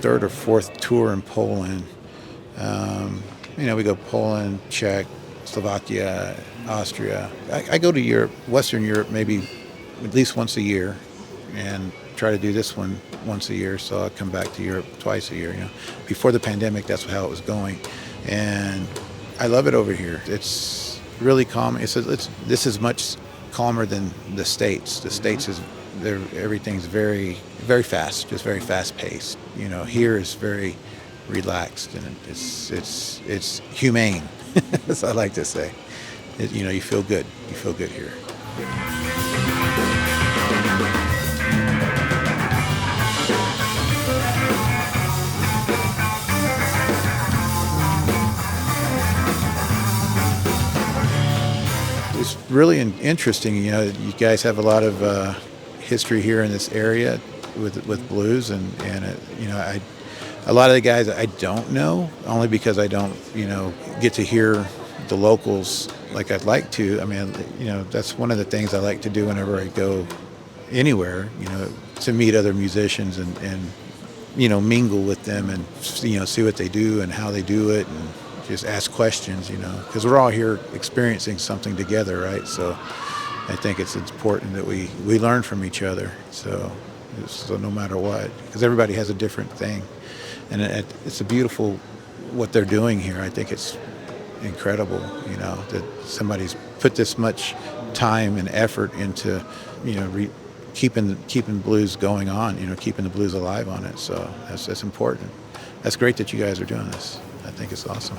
third or fourth tour in Poland. Um, you know, we go Poland, Czech, Slovakia, Austria. I, I go to Europe, Western Europe, maybe at least once a year, and try to do this one once a year. So I come back to Europe twice a year. You know, before the pandemic, that's how it was going, and I love it over here. It's really calm. It's, it's this is much calmer than the states. The states is there. Everything's very very fast, just very fast paced. You know, here is very relaxed and it's it's it's humane. as I like to say. It, you know, you feel good. You feel good here. It's really interesting. You know, you guys have a lot of uh, history here in this area with with blues, and and it, you know, I a lot of the guys I don't know only because I don't you know get to hear the locals like I'd like to. I mean, you know, that's one of the things I like to do whenever I go anywhere. You know, to meet other musicians and and you know mingle with them and you know see what they do and how they do it and just ask questions. You know, because we're all here experiencing something together, right? So. I think it's important that we, we learn from each other. So, so no matter what, because everybody has a different thing, and it, it's a beautiful what they're doing here. I think it's incredible. You know that somebody's put this much time and effort into, you know, re, keeping keeping blues going on. You know, keeping the blues alive on it. So that's that's important. That's great that you guys are doing this. I think it's awesome.